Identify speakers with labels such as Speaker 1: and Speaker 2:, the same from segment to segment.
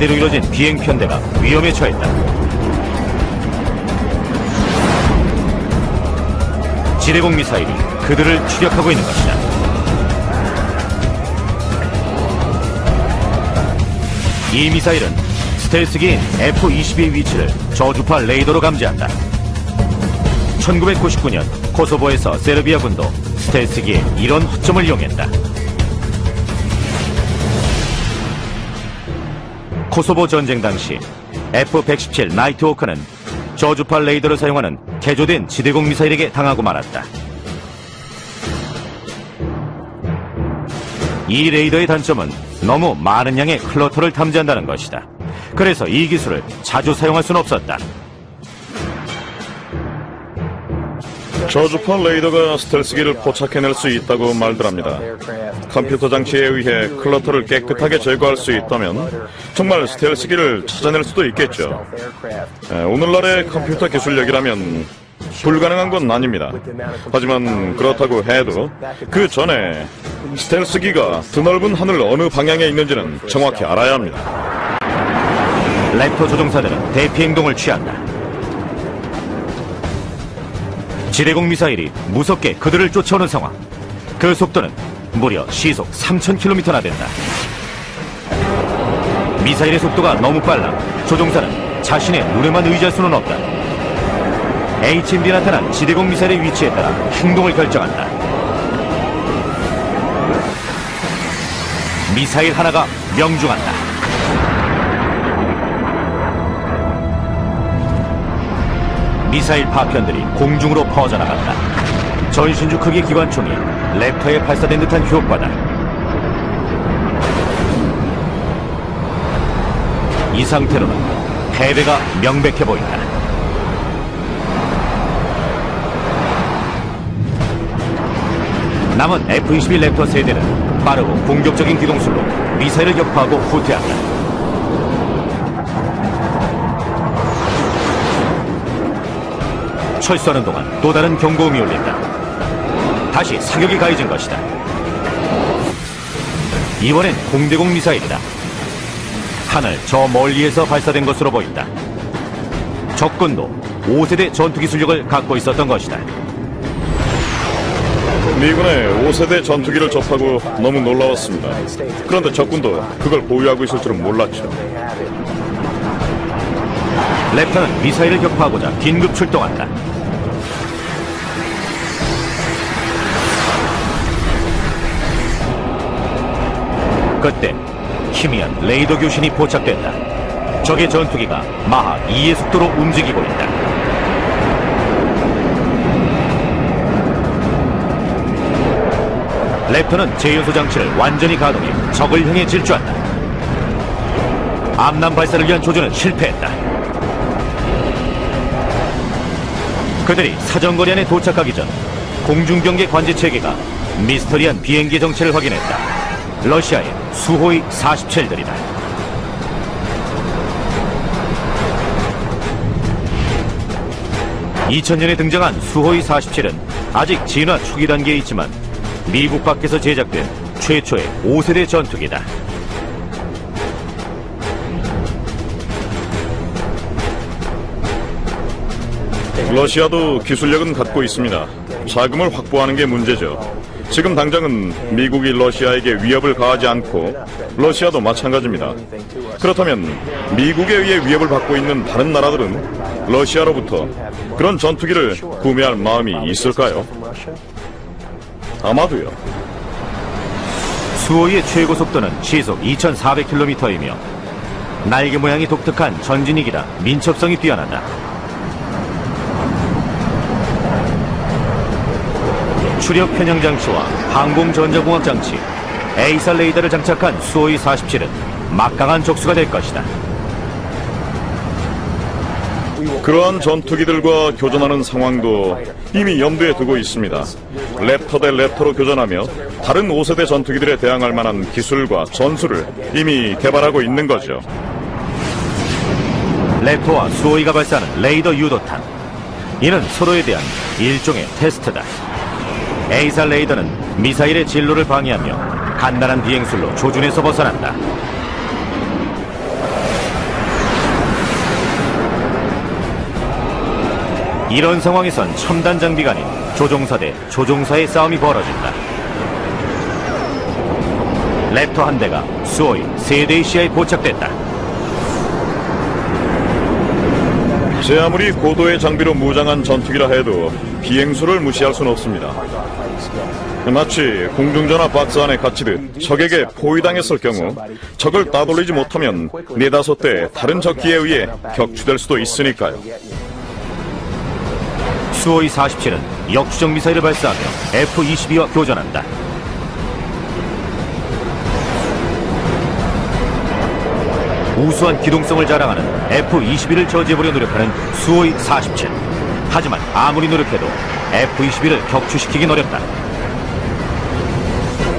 Speaker 1: 대로 이뤄진 비행 편대가 위험에 처했다. 지대공 미사일이 그들을 추격하고 있는 것이다. 이 미사일은 스텔스기인 F-22의 위치를 저주파 레이더로 감지한다. 1999년 코소보에서 세르비아 군도 스텔스기의 이런 허점을 이용했다. 코소보 전쟁 당시 F-117 나이트워커는 저주파 레이더를 사용하는 개조된 지대공 미사일에게 당하고 말았다. 이 레이더의 단점은 너무 많은 양의 클러터를 탐지한다는 것이다. 그래서 이 기술을 자주 사용할 수는 없었다.
Speaker 2: 저주파 레이더가 스텔스기를 포착해낼 수 있다고 말들 합니다. 컴퓨터 장치에 의해 클러터를 깨끗하게 제거할 수 있다면 정말 스텔스기를 찾아낼 수도 있겠죠. 에, 오늘날의 컴퓨터 기술력이라면 불가능한 건 아닙니다. 하지만 그렇다고 해도 그 전에 스텔스기가 드넓은 하늘 어느 방향에 있는지는 정확히 알아야 합니다.
Speaker 1: 랩터 조종사들은 대피 행동을 취한다. 지대공 미사일이 무섭게 그들을 쫓아오는 상황. 그 속도는 무려 시속 3,000km나 된다. 미사일의 속도가 너무 빨라 조종사는 자신의 눈에만 의지할 수는 없다. HMD에 나타난 지대공 미사일의 위치에 따라 행동을 결정한다. 미사일 하나가 명중한다. 미사일 파편들이 공중으로 퍼져나간다. 전신주 크기 기관총이 랩터에 발사된 듯한 효과다. 이 상태로는 패배가 명백해 보인다. 남은 F-21 랩터 세대는 빠르고 공격적인 기동술로 미사일을 격파하고 후퇴한다. 철수하는 동안 또 다른 경고음이 울린다. 다시 사격이 가해진 것이다. 이번엔 공대공 미사일이다. 하늘 저 멀리에서 발사된 것으로 보인다. 적군도 5세대 전투 기술력을 갖고 있었던 것이다.
Speaker 2: 미군의 5세대 전투기를 접하고 너무 놀라웠습니다. 그런데 적군도 그걸 보유하고 있을 줄은 몰랐죠.
Speaker 1: 랩터는 미사일을 격파하고자 긴급 출동한다. 그때 희미한 레이더 교신이 포착된다. 적의 전투기가 마하 2의 속도로 움직이고 있다. 랩터는 재연소 장치를 완전히 가동해 적을 향해 질주한다. 암남 발사를 위한 조준은 실패했다. 그들이 사정거리 안에 도착하기 전 공중경계 관제 체계가 미스터리한 비행기 정체를 확인했다. 러시아의 수호이 47들이다. (2000년에) 등장한 수호이 47은 아직 진화 초기 단계에 있지만 미국 밖에서 제작된 최초의 5세대 전투기다.
Speaker 2: 러시아도 기술력은 갖고 있습니다. 자금을 확보하는 게 문제죠. 지금 당장은 미국이 러시아에게 위협을 가하지 않고 러시아도 마찬가지입니다. 그렇다면 미국에 의해 위협을 받고 있는 다른 나라들은 러시아로부터 그런 전투기를 구매할 마음이 있을까요? 아마도요.
Speaker 1: 수호의 최고 속도는 시속 2,400km이며 날개 모양이 독특한 전진이기라 민첩성이 뛰어나다. 추력 편향 장치와 항공 전자공학 장치, 에이사 레이더를 장착한 수호이 47은 막강한 적수가 될 것이다.
Speaker 2: 그러한 전투기들과 교전하는 상황도 이미 염두에 두고 있습니다. 랩터 대 랩터로 교전하며 다른 5세대 전투기들에 대항할 만한 기술과 전술을 이미 개발하고 있는 거죠.
Speaker 1: 랩터와 수호이가 발사하는 레이더 유도탄. 이는 서로에 대한 일종의 테스트다. 에이사 레이더는 미사일의 진로를 방해하며 간단한 비행술로 조준에서 벗어난다. 이런 상황에선 첨단 장비가 아닌 조종사 대 조종사의 싸움이 벌어진다. 랩터 한 대가 수호인 세대의 시야에 포착됐다.
Speaker 2: 제 아무리 고도의 장비로 무장한 전투기라 해도 비행수를 무시할 수는 없습니다. 마치 공중전화 박스 안에 갇히듯 적에게 포위당했을 경우 적을 따돌리지 못하면 네다섯 대 다른 적기에 의해 격추될 수도 있으니까요.
Speaker 1: 수호이 47은 역추적 미사일을 발사하며 F-22와 교전한다. 우수한 기동성을 자랑하는 F-22를 저지해보려 노력하는 수호이 47. 하지만 아무리 노력해도 F-22를 격추시키긴 어렵다.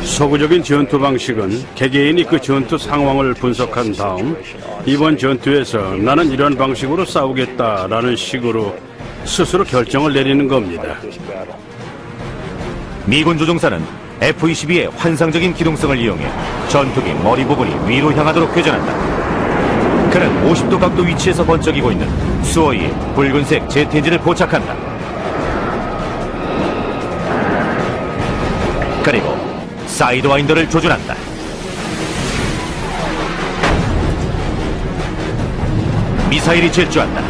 Speaker 3: 서구적인 전투 방식은 개개인이 그 전투 상황을 분석한 다음 이번 전투에서 나는 이런 방식으로 싸우겠다라는 식으로 스스로 결정을 내리는 겁니다.
Speaker 1: 미군 조종사는 F-22의 환상적인 기동성을 이용해 전투기 머리 부분이 위로 향하도록 교전한다. 그는 50도 각도 위치에서 번쩍이고 있는 수호이의 붉은색 제트 엔진을 포착한다. 그리고 사이드와인더를 조준한다. 미사일이 질주한다.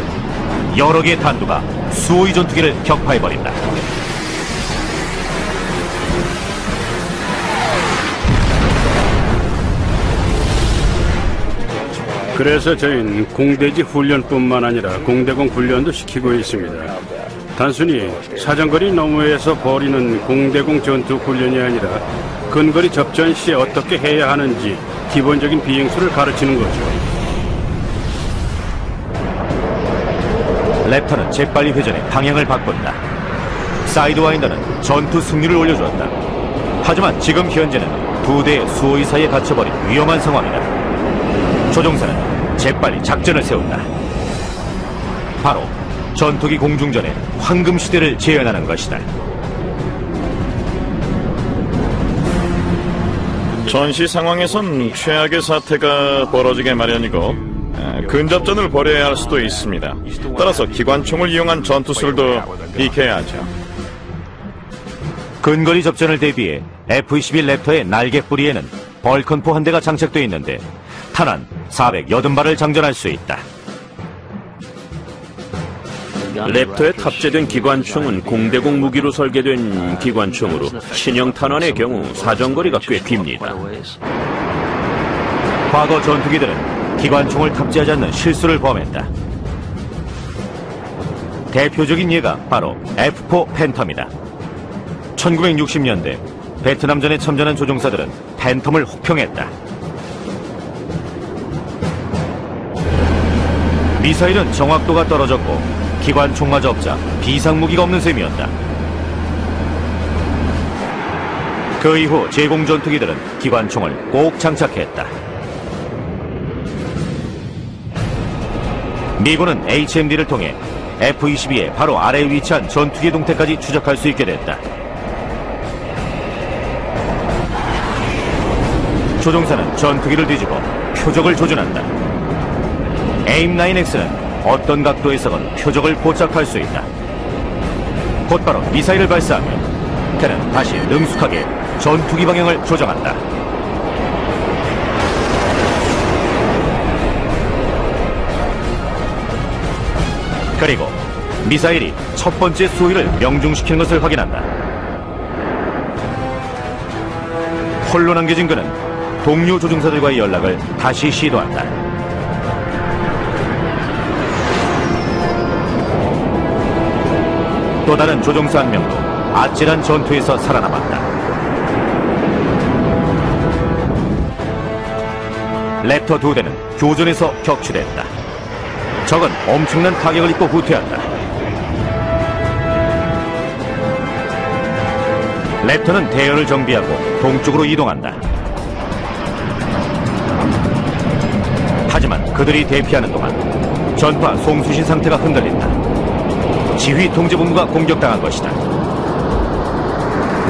Speaker 1: 여러 개의 탄두가 수호이 전투기를 격파해버린다.
Speaker 3: 그래서 저희는 공대지 훈련뿐만 아니라 공대공 훈련도 시키고 있습니다. 단순히 사정거리 너머에서 벌이는 공대공 전투 훈련이 아니라 근거리 접전 시에 어떻게 해야 하는지 기본적인 비행수를 가르치는 거죠.
Speaker 1: 랩터는 재빨리 회전해 방향을 바꾼다. 사이드와인더는 전투 승률을 올려주었다. 하지만 지금 현재는 두 대의 수호의 사이에 갇혀버린 위험한 상황이다. 조종사는 재빨리 작전을 세운다. 바로 전투기 공중전의 황금 시대를 재현하는 것이다.
Speaker 2: 전시 상황에선 최악의 사태가 벌어지게 마련이고 에, 근접전을 벌여야 할 수도 있습니다. 따라서 기관총을 이용한 전투술도 익혀야 하죠.
Speaker 1: 근거리 접전을 대비해 F-21 랩터의 날개 뿌리에는 벌컨포 한 대가 장착되어 있는데 탄환 480발을 장전할 수 있다.
Speaker 4: 랩터에 탑재된 기관총은 공대공 무기로 설계된 기관총으로 신형 탄환의 경우 사정거리가 꽤 깁니다.
Speaker 1: 과거 전투기들은 기관총을 탑재하지 않는 실수를 범했다. 대표적인 예가 바로 F4 팬텀이다. 1960년대 베트남전에 참전한 조종사들은 팬텀을 혹평했다. 미사일은 정확도가 떨어졌고 기관 총마저 없자 비상무기가 없는 셈이었다. 그 이후 제공 전투기들은 기관총을 꼭 장착했다. 미군은 HMD를 통해 F-22의 바로 아래에 위치한 전투기 동태까지 추적할 수 있게 됐다. 조종사는 전투기를 뒤집어 표적을 조준한다. 에임9X는 어떤 각도에서건 표적을 포착할 수 있다. 곧바로 미사일을 발사하면 그는 다시 능숙하게 전투기 방향을 조정한다. 그리고 미사일이 첫 번째 수위를 명중시키는 것을 확인한다. 홀로 남겨진 그는 동료 조종사들과의 연락을 다시 시도한다. 또 다른 조종사 한 명도 아찔한 전투에서 살아남았다. 랩터 두 대는 교전에서 격추됐다. 적은 엄청난 타격을 입고 후퇴한다. 랩터는 대열을 정비하고 동쪽으로 이동한다. 하지만 그들이 대피하는 동안 전파 송수신 상태가 흔들린다. 지휘 통제본부가 공격당한 것이다.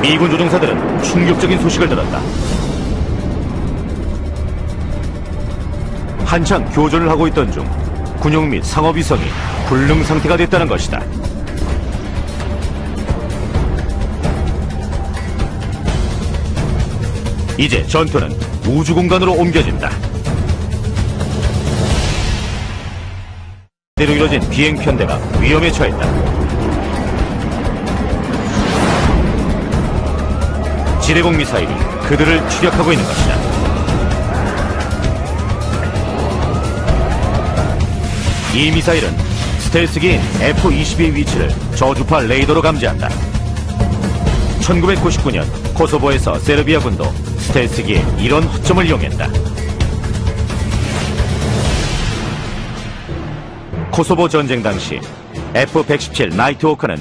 Speaker 1: 미군 조종사들은 충격적인 소식을 들었다. 한창 교전을 하고 있던 중 군용 및 상업위성이 불능 상태가 됐다는 것이다. 이제 전투는 우주공간으로 옮겨진다. 대로 이뤄진 비행 편대가 위험에 처했다. 지대공 미사일이 그들을 추격하고 있는 것이다. 이 미사일은 스텔스기인 F-22의 위치를 저주파 레이더로 감지한다. 1999년 코소보에서 세르비아 군도 스텔스기의 이런 허점을 이용했다. 코소보 전쟁 당시 F-117 나이트워커는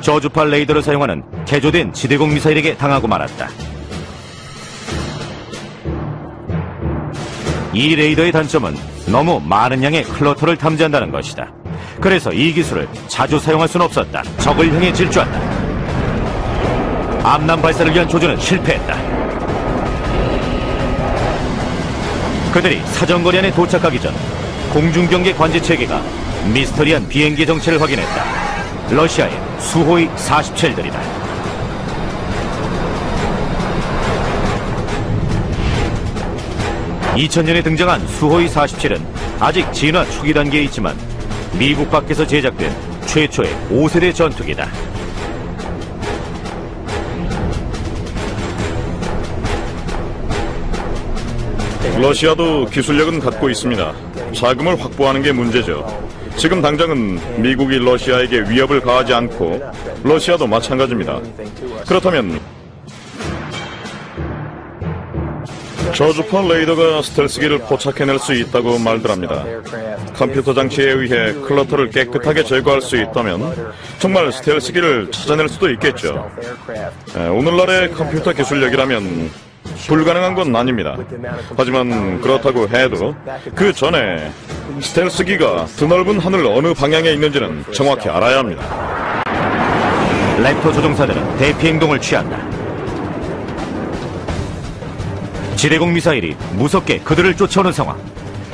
Speaker 1: 저주파 레이더를 사용하는 개조된 지대공 미사일에게 당하고 말았다. 이 레이더의 단점은 너무 많은 양의 클러터를 탐지한다는 것이다. 그래서 이 기술을 자주 사용할 수는 없었다. 적을 향해 질주한다. 암남 발사를 위한 조준은 실패했다. 그들이 사정거리 안에 도착하기 전 공중경계 관제 체계가 미스터리한 비행기 정체를 확인했다. 러시아의 수호이 47들이다. (2000년에) 등장한 수호이 47은 아직 진화 초기 단계에 있지만 미국 밖에서 제작된 최초의 5세대 전투기다.
Speaker 2: 러시아도 기술력은 갖고 있습니다. 자금을 확보하는 게 문제죠. 지금 당장은 미국이 러시아에게 위협을 가하지 않고 러시아도 마찬가지입니다. 그렇다면 저주파 레이더가 스텔스기를 포착해낼 수 있다고 말들 합니다. 컴퓨터 장치에 의해 클러터를 깨끗하게 제거할 수 있다면 정말 스텔스기를 찾아낼 수도 있겠죠. 에, 오늘날의 컴퓨터 기술력이라면 불가능한 건 아닙니다. 하지만 그렇다고 해도 그 전에 스텔스기가 드넓은 하늘 어느 방향에 있는지는 정확히 알아야 합니다.
Speaker 1: 랩터 조종사들은 대피 행동을 취한다. 지대공 미사일이 무섭게 그들을 쫓아오는 상황.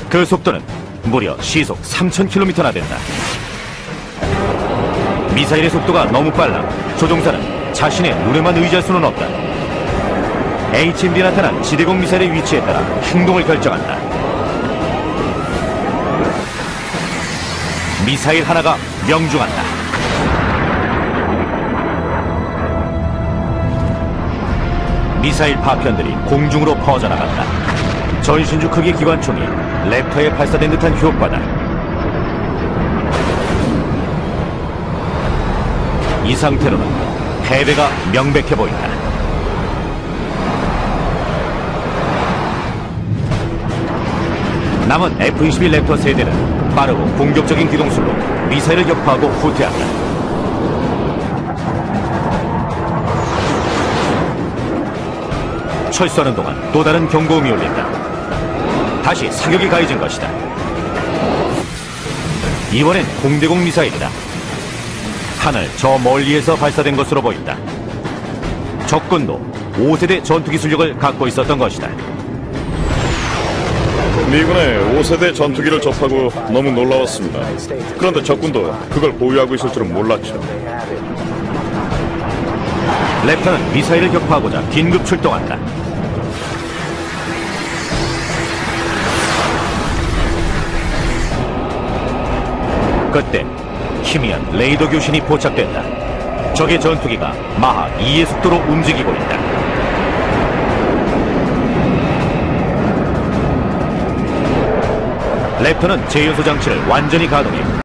Speaker 1: 그 속도는 무려 시속 3,000km나 된다. 미사일의 속도가 너무 빨라 조종사는 자신의 눈에만 의지할 수는 없다. HMD에 나타난 지대공 미사일의 위치에 따라 행동을 결정한다. 미사일 하나가 명중한다. 미사일 파편들이 공중으로 퍼져나간다. 전신주 크기 기관총이 랩터에 발사된 듯한 효과다. 이 상태로는 패배가 명백해 보인다. 남은 F-22 랩터 세대는 빠르고 공격적인 기동술로 미사일을 격파하고 후퇴한다. 철수하는 동안 또 다른 경고음이 울린다. 다시 사격이 가해진 것이다. 이번엔 공대공 미사일이다. 하늘 저 멀리에서 발사된 것으로 보인다. 적군도 5세대 전투기술력을 갖고 있었던 것이다.
Speaker 2: 미군의 5세대 전투기를 접하고 너무 놀라웠습니다. 그런데 적군도 그걸 보유하고 있을 줄은 몰랐죠.
Speaker 1: 랩터는 미사일을 격파하고자 긴급 출동한다. 그때 희미한 레이더 교신이 포착된다. 적의 전투기가 마하 2의 속도로 움직이고 있다. 랩터는 제연소 장치를 완전히 가동해